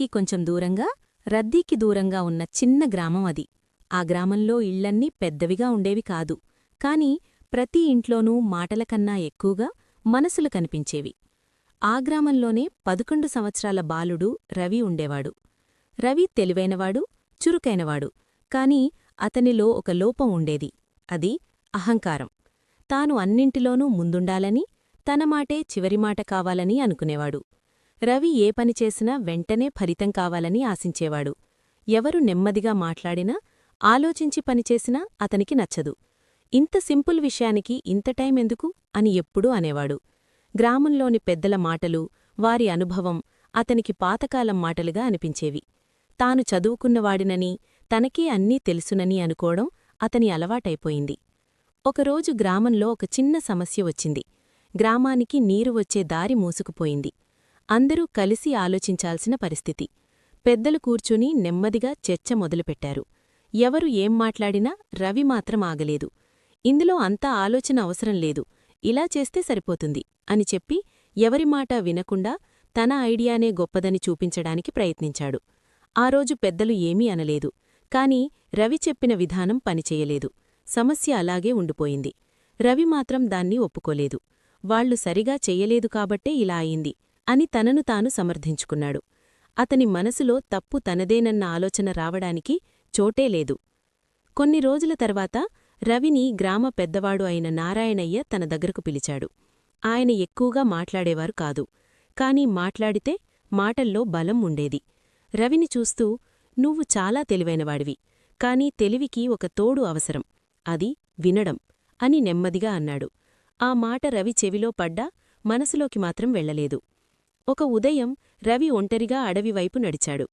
నగరానికి కొంచెం దూరంగా రద్దీకి దూరంగా ఉన్న చిన్న గ్రామం అది. ఆ గ్రామంలో ఇళ్ళన్నీ పెద్దవిగా ఉండేవి కాదు. కాని ప్రతి ఇంట్లోనూ మాటలకన్నా ఎక్కువగా మనసులు కనిపించేవి. ఆ గ్రామంలోనే పదకొండు సంవత్సరాల బాలుడు రవి ఉండేవాడు. రవి తెలివైనవాడు చురుకైనవాడు. కాని అతనిలో ఒక లోపం ఉండేది. అది అహంకారం. తాను అన్నింటిలోనూ ముందుండాలని తన మాటే చివరిమాట కావాలని అనుకునేవాడు. రవి ఏ పని చేసినా వెంటనే ఫలితం కావాలని ఆశించేవాడు. ఎవరు నెమ్మదిగా మాట్లాడినా ఆలోచించి పనిచేసినా అతనికి నచ్చదు. ఇంత సింపుల్ విషయానికి ఇంత టైం ఎందుకు? అని ఎప్పుడూ అనేవాడు. గ్రామంలోని పెద్దల మాటలు వారి అనుభవం అతనికి పాతకాలం మాటలుగా అనిపించేవి. తాను చదువుకున్నవాడినని తనకే అన్నీ తెలుసునని అనుకోవడం అతని అలవాటైపోయింది. ఒకరోజు గ్రామంలో ఒక చిన్న సమస్య వచ్చింది. గ్రామానికి నీరు వచ్చే దారి మూసుకుపోయింది. అందరూ కలిసి ఆలోచించాల్సిన పరిస్థితి. పెద్దలు కూర్చుని నెమ్మదిగా చర్చ మొదలుపెట్టారు. ఎవరు ఏం మాట్లాడినా రవి మాత్రం ఆగలేదు. ఇందులో అంతా ఆలోచన అవసరం లేదు. ఇలా చేస్తే సరిపోతుంది అని చెప్పి ఎవరి మాట వినకుండా తన ఐడియానే గొప్పదని చూపించడానికి ప్రయత్నించాడు. ఆ రోజు పెద్దలు ఏమీ అనలేదు. కాని రవి చెప్పిన విధానం పనిచేయలేదు. సమస్య అలాగే ఉండిపోయింది. రవి మాత్రం దాన్ని ఒప్పుకోలేదు. వాళ్ళు సరిగా చెయ్యలేదు కాబట్టే ఇలా అయింది. అని తనను తాను సమర్థించుకున్నాడు. అతని మనసులో తప్పు తనదేనన్న ఆలోచన రావడానికి చోటే లేదు. కొన్ని రోజుల తర్వాత రవిని గ్రామ పెద్దవాడు అయిన నారాయణయ్య తన దగ్గరకు పిలిచాడు. ఆయన ఎక్కువగా మాట్లాడేవారు కాదు. కాని మాట్లాడితే మాటల్లో బలం ఉండేది. రవిని చూస్తూ నువ్వు చాలా తెలివైనవాడివి. కాని తెలివికి ఒక తోడు అవసరం. అది వినడం అని నెమ్మదిగా అన్నాడు. ఆ మాట రవి చెవిలో పడ్డా మనసులోకి మాత్రం వెళ్ళలేదు ఒక ఉదయం రవి ఒంటరిగా అడవివైపు నడిచాడు.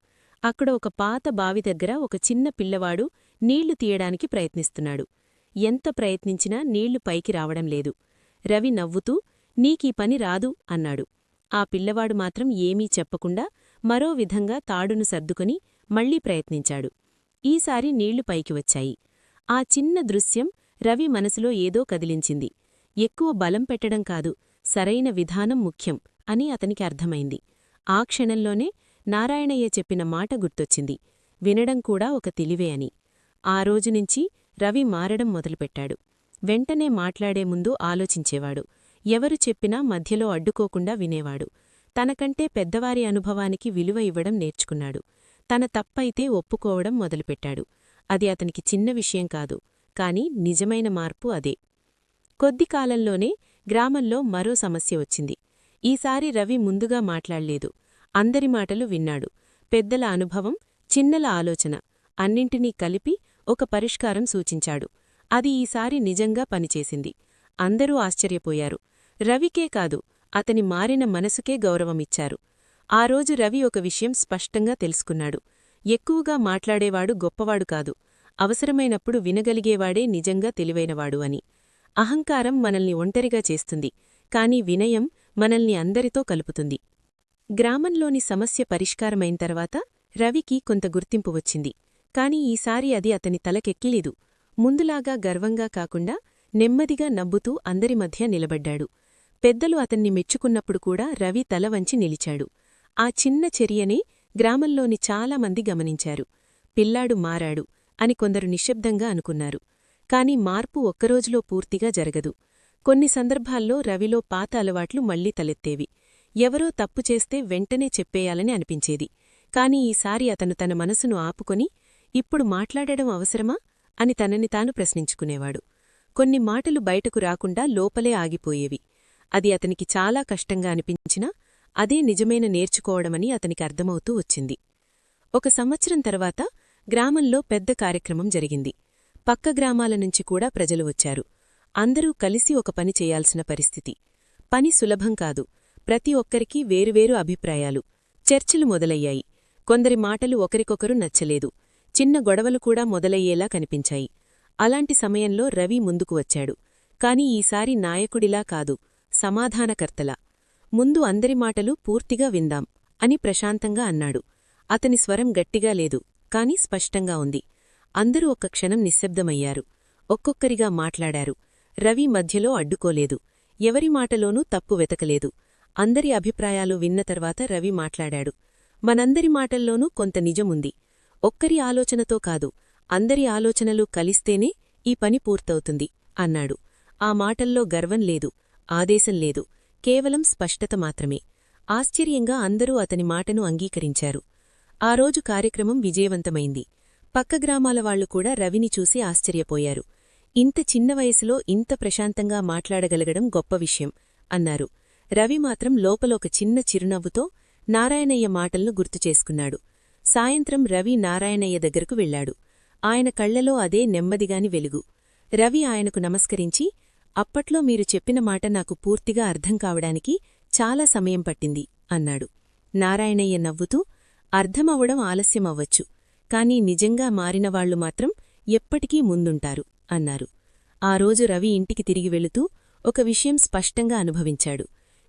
అక్కడ ఒక పాత బావి దగ్గర ఒక చిన్న పిల్లవాడు నీళ్ళు తీయడానికి ప్రయత్నిస్తున్నాడు. ఎంత ప్రయత్నించినా నీళ్ళు పైకి రావడం లేదు. రవి నవ్వుతూ నీకీ పని రాదు అన్నాడు. ఆ పిల్లవాడు మాత్రం ఏమీ చెప్పకుండా మరో విధంగా తాడును సర్దుకుని మళ్ళీ ప్రయత్నించాడు. ఈసారి నీళ్ళు పైకి వచ్చాయి. ఆ చిన్న దృశ్యం రవి మనసులో ఏదో కదిలించింది. ఎక్కువ బలం పెట్టడం కాదు సరైన విధానం ముఖ్యం. అని అతనికి అర్థమైంది. ఆ క్షణంలోనే నారాయణయ్య చెప్పిన మాట గుర్తొచ్చింది. వినడం కూడా ఒక తెలివే అని. ఆ రోజునుంచి రవి మారడం మొదలుపెట్టాడు. వెంటనే మాట్లాడే ముందు ఆలోచించేవాడు. ఎవరు చెప్పినా మధ్యలో అడ్డుకోకుండా వినేవాడు. తనకంటే పెద్దవారి అనుభవానికి విలువ ఇవ్వడం నేర్చుకున్నాడు. తన తప్పైతే ఒప్పుకోవడం మొదలుపెట్టాడు. అది అతనికి చిన్న విషయం కాదు కాని నిజమైన మార్పు అదే. కొద్ది కాలంలోనే గ్రామంలో మరో సమస్య వచ్చింది. ఈసారి రవి ముందుగా మాట్లాడలేదు. అందరి మాటలు విన్నాడు. పెద్దల అనుభవం చిన్నల ఆలోచన అన్నింటినీ కలిపి ఒక పరిష్కారం సూచించాడు. అది ఈసారి నిజంగా పనిచేసింది. అందరూ ఆశ్చర్యపోయారు. రవికే కాదు అతని మారిన మనసుకే గౌరవమిచ్చారు. ఆ రోజు రవి ఒక విషయం స్పష్టంగా తెలుసుకున్నాడు. ఎక్కువగా మాట్లాడేవాడు గొప్పవాడు కాదు. అవసరమైనప్పుడు వినగలిగేవాడే నిజంగా తెలివైనవాడు అని. అహంకారం మనల్ని ఒంటరిగా చేస్తుంది. కాని వినయం మనల్ని అందరితో కలుపుతుంది. గ్రామంలోని సమస్య పరిష్కారమైన తర్వాత రవికి కొంత గుర్తింపు వచ్చింది. కాని ఈసారి అది అతని తలకెక్కిలేదు. ముందులాగా గర్వంగా కాకుండా నెమ్మదిగా నవ్వుతూ అందరి మధ్య నిలబడ్డాడు. పెద్దలు అతన్ని మెచ్చుకున్నప్పుడు కూడా రవి తల వంచి నిలిచాడు. ఆ చిన్న చర్యనే గ్రామంలోని చాలామంది గమనించారు. పిల్లాడు మారాడు అని కొందరు నిశ్శబ్దంగా అనుకున్నారు. కాని మార్పు ఒక్కరోజులో పూర్తిగా జరగదు. కొన్ని సందర్భాల్లో రవిలో పాత అలవాట్లు మళ్ళీ తలెత్తేవి. ఎవరో తప్పు చేస్తే వెంటనే చెప్పేయాలని అనిపించేది. కాని ఈసారి అతను తన మనసును ఆపుకొని ఇప్పుడు మాట్లాడడం అవసరమా? అని తనని తాను ప్రశ్నించుకునేవాడు. కొన్ని మాటలు బయటకు రాకుండా లోపలే ఆగిపోయేవి. అది అతనికి చాలా కష్టంగా అనిపించినా అదే నిజమైన నేర్చుకోవడమని అతనికి అర్థమవుతూ వచ్చింది. ఒక సంవత్సరం తర్వాత గ్రామంలో పెద్ద కార్యక్రమం జరిగింది. పక్క గ్రామాల నుంచి కూడా ప్రజలు వచ్చారు. అందరూ కలిసి ఒక పని చేయాల్సిన పరిస్థితి. పని సులభం కాదు. ప్రతి ఒక్కరికీ వేరువేరు అభిప్రాయాలు. చర్చలు మొదలయ్యాయి. కొందరి మాటలు ఒకరికొకరు నచ్చలేదు. చిన్న గొడవలు కూడా మొదలయ్యేలా కనిపించాయి. అలాంటి సమయంలో రవి ముందుకు వచ్చాడు. కాని ఈసారి నాయకుడిలా కాదు సమాధానకర్తలా. ముందు అందరి మాటలు పూర్తిగా విందాం అని ప్రశాంతంగా అన్నాడు. అతని స్వరం గట్టిగా లేదు కాని స్పష్టంగా ఉంది. అందరూ ఒక్క క్షణం నిశ్శబ్దమయ్యారు. ఒక్కొక్కరిగా మాట్లాడారు. రవి మధ్యలో అడ్డుకోలేదు. ఎవరి మాటలోనూ తప్పు వెతకలేదు. అందరి అభిప్రాయాలు విన్న తర్వాత రవి మాట్లాడాడు. మనందరి మాటల్లోనూ కొంత నిజముంది. ఒక్కరి ఆలోచనతో కాదు అందరి ఆలోచనలు కలిస్తేనే ఈ పని పూర్తవుతుంది అన్నాడు. ఆ మాటల్లో గర్వం లేదు ఆదేశం లేదు కేవలం స్పష్టత మాత్రమే. ఆశ్చర్యంగా అందరూ అతని మాటను అంగీకరించారు. ఆ రోజు కార్యక్రమం విజయవంతమైంది. పక్క గ్రామాల వాళ్ళు కూడా రవిని చూసి ఆశ్చర్యపోయారు. ఇంత చిన్న వయసులో ఇంత ప్రశాంతంగా మాట్లాడగలగడం గొప్ప విషయం అన్నారు. రవి మాత్రం లోపల ఒక చిన్న చిరునవ్వుతో నారాయణయ్య మాటలను గుర్తుచేసుకున్నాడు సాయంత్రం రవి నారాయణయ్య దగ్గరకు వెళ్ళాడు ఆయన కళ్ళలో అదే నెమ్మదిగాని వెలుగు. రవి ఆయనకు నమస్కరించి అప్పట్లో మీరు చెప్పిన మాట నాకు పూర్తిగా అర్థం కావడానికి చాలా సమయం పట్టింది అన్నాడు. నారాయణయ్య నవ్వుతూ అర్థమవ్వడం ఆలస్యమవ్వచ్చు కాని నిజంగా మారినవాళ్ళు మాత్రం ఎప్పటికీ ముందుంటారు. అన్నారు. ఆ రోజు రవి ఇంటికి తిరిగి వెళుతూ ఒక విషయం స్పష్టంగా అనుభవించాడు.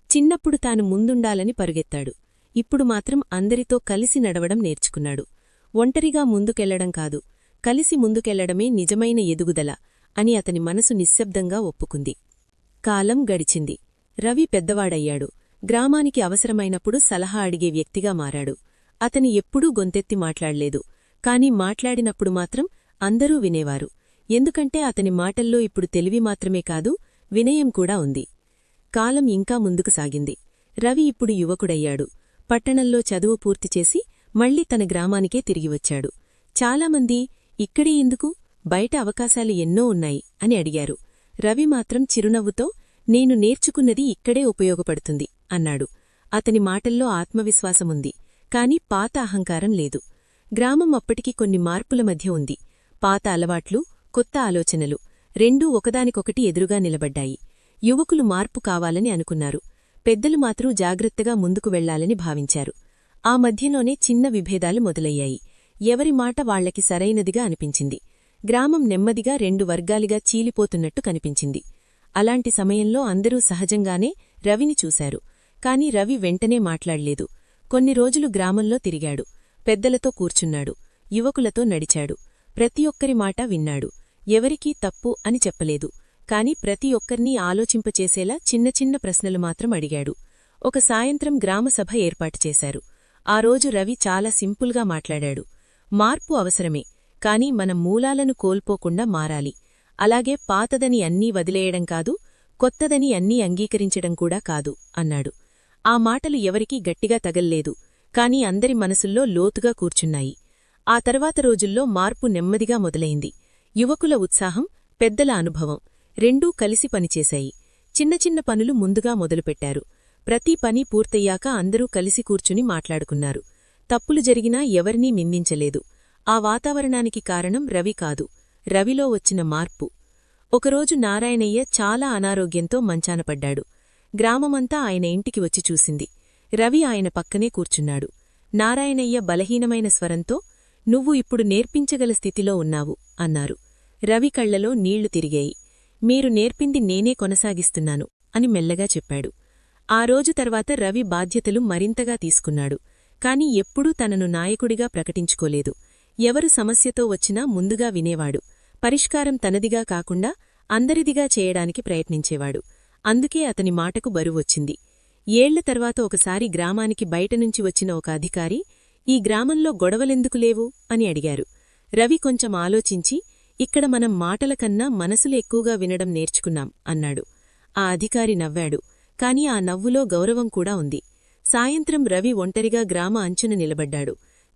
చిన్నప్పుడు తాను ముందుండాలని పరుగెత్తాడు. ఇప్పుడు మాత్రం అందరితో కలిసి నడవడం నేర్చుకున్నాడు. ఒంటరిగా ముందుకెళ్ళడం కాదు కలిసి ముందుకెళ్ళడమే నిజమైన ఎదుగుదల అని అతని మనసు నిశ్శబ్దంగా ఒప్పుకుంది. కాలం గడిచింది. రవి పెద్దవాడయ్యాడు. గ్రామానికి అవసరమైనప్పుడు సలహా అడిగే వ్యక్తిగా మారాడు. అతని ఎప్పుడూ గొంతెత్తి మాట్లాడలేదు కాని మాట్లాడినప్పుడు మాత్రం అందరూ వినేవారు. ఎందుకంటే అతని మాటల్లో ఇప్పుడు తెలివి మాత్రమే కాదు వినయం కూడా ఉంది. కాలం ఇంకా ముందుకు సాగింది. రవి ఇప్పుడు యువకుడయ్యాడు. పట్టణంలో చదువు పూర్తిచేసి మళ్ళీ తన గ్రామానికే తిరిగివచ్చాడు చాలామంది ఇక్కడే ఎందుకు? బయట అవకాశాలు ఎన్నో ఉన్నాయి అని అడిగారు. రవి మాత్రం చిరునవ్వుతో నేను నేర్చుకున్నది ఇక్కడే ఉపయోగపడుతుంది అన్నాడు. అతని మాటల్లో ఆత్మవిశ్వాసముంది కాని పాత అహంకారం లేదు. గ్రామం అప్పటికి కొన్ని మార్పుల మధ్య ఉంది. పాత అలవాట్లు కొత్త ఆలోచనలు రెండూ ఒకదానికొకటి ఎదురుగా నిలబడ్డాయి. యువకులు మార్పు కావాలని అనుకున్నారు. పెద్దలు మాత్రం జాగ్రత్తగా ముందుకు వెళ్ళాలని భావించారు. ఆ మధ్యలోనే చిన్న విభేదాలు మొదలయ్యాయి. ఎవరి మాట వాళ్ళకి సరైనదిగా అనిపించింది. గ్రామం నెమ్మదిగా రెండు వర్గాలుగా చీలిపోతున్నట్టు కనిపించింది. అలాంటి సమయంలో అందరూ సహజంగానే రవిని చూశారు. కాని రవి వెంటనే మాట్లాడలేదు. కొన్ని రోజులు గ్రామంలో తిరిగాడు. పెద్దలతో కూర్చున్నాడు. యువకులతో నడిచాడు. ప్రతి ఒక్కరి మాట విన్నాడు. ఎవరికీ తప్పు అని చెప్పలేదు. కాని ప్రతి ఒక్కర్నీ ఆలోచింపచేసేలా చిన్న చిన్న ప్రశ్నలు మాత్రం అడిగాడు. ఒక సాయంత్రం గ్రామసభ ఏర్పాటు చేశారు. ఆ రోజు రవి చాలా సింపుల్గా మాట్లాడాడు. మార్పు అవసరమే కాని మన మూలాలను కోల్పోకుండా మారాలి. అలాగే పాతదని అన్నీ వదిలేయడం కాదు కొత్తదని అన్నీ అంగీకరించడం కూడా కాదు అన్నాడు. ఆ మాటలు ఎవరికీ గట్టిగా తగల్లేదు కాని అందరి మనసుల్లో లోతుగా కూర్చున్నాయి. ఆ తర్వాత రోజుల్లో మార్పు నెమ్మదిగా మొదలైంది. యువకుల ఉత్సాహం పెద్దల అనుభవం రెండూ కలిసి పనిచేశాయి. చిన్న చిన్న పనులు ముందుగా మొదలుపెట్టారు. ప్రతి పని పూర్తయ్యాక అందరూ కలిసి కూర్చుని మాట్లాడుకున్నారు. తప్పులు జరిగినా ఎవరినీ నిందించలేదు. ఆ వాతావరణానికి కారణం రవి కాదు. రవిలో వచ్చిన మార్పు. ఒకరోజు నారాయణయ్య చాలా అనారోగ్యంతో మంచానపడ్డాడు గ్రామమంతా ఆయన ఇంటికి వచ్చి చూసింది. రవి ఆయన పక్కనే కూర్చున్నాడు. నారాయణయ్య బలహీనమైన స్వరంతో నువ్వు ఇప్పుడు నేర్పించగల స్థితిలో ఉన్నావు అన్నారు. రవి కళ్ళలో నీళ్ళు తిరిగాయి. మీరు నేర్పింది నేనే కొనసాగిస్తున్నాను అని మెల్లగా చెప్పాడు. ఆ రోజు తర్వాత రవి బాధ్యతలు మరింతగా తీసుకున్నాడు కాని ఎప్పుడూ తనను నాయకుడిగా ప్రకటించుకోలేదు. ఎవరు సమస్యతో వచ్చినా ముందుగా వినేవాడు. పరిష్కారం తనదిగా కాకుండా అందరిదిగా చేయడానికి ప్రయత్నించేవాడు. అందుకే అతని మాటకు బరువొచ్చింది ఏళ్ళ తర్వాత ఒకసారి గ్రామానికి బయటనుంచి వచ్చిన ఒక అధికారి ఈ గ్రామంలో గొడవలెందుకు లేవు? అని అడిగారు. రవి కొంచెం ఆలోచించి ఇక్కడ మనం మాటల కన్నా మనసులు ఎక్కువగా వినడం నేర్చుకున్నాం అన్నాడు. ఆ అధికారి నవ్వాడు. కాని ఆ నవ్వులో గౌరవం కూడా ఉంది. సాయంత్రం రవి ఒంటరిగా గ్రామ అంచున నిలబడ్డాడు.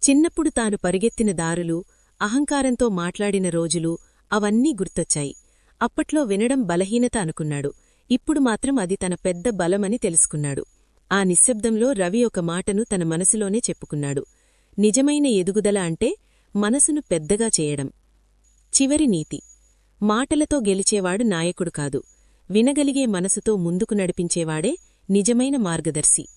చిన్నప్పుడు తాను పరిగెత్తిన దారులు అహంకారంతో మాట్లాడిన రోజులు అవన్నీ గుర్తొచ్చాయి. అప్పట్లో వినడం బలహీనత అనుకున్నాడు. ఇప్పుడు మాత్రం అది తన పెద్ద బలమని తెలుసుకున్నాడు. ఆ నిశ్శబ్దంలో రవి ఒక మాటను తన మనసులోనే చెప్పుకున్నాడు. నిజమైన ఎదుగుదల అంటే మనసును పెద్దగా చేయడం. చివరి నీతి. మాటలతో గెలిచేవాడు నాయకుడు కాదు. వినగలిగే మనసుతో ముందుకు నడిపించేవాడే నిజమైన మార్గదర్శి.